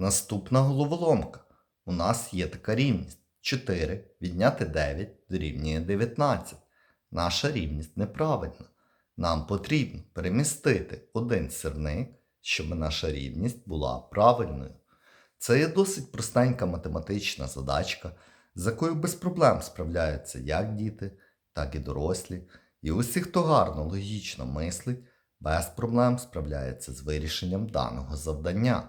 Наступна головоломка. У нас є така рівність. 4 відняти 9 дорівнює 19. Наша рівність неправильна. Нам потрібно перемістити один сірник, щоб наша рівність була правильною. Це є досить простенька математична задачка, з якою без проблем справляються як діти, так і дорослі. І усі, хто гарно логічно мислить, без проблем справляється з вирішенням даного завдання.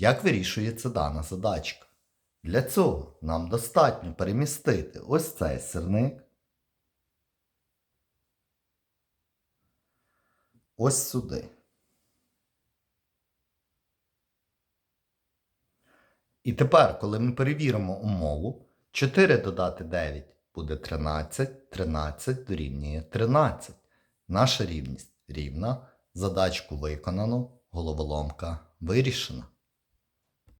Як вирішується дана задачка? Для цього нам достатньо перемістити ось цей сирник ось сюди. І тепер, коли ми перевіримо умову, 4 додати 9 буде 13, 13 дорівнює 13. Наша рівність рівна, задачку виконано, головоломка вирішена.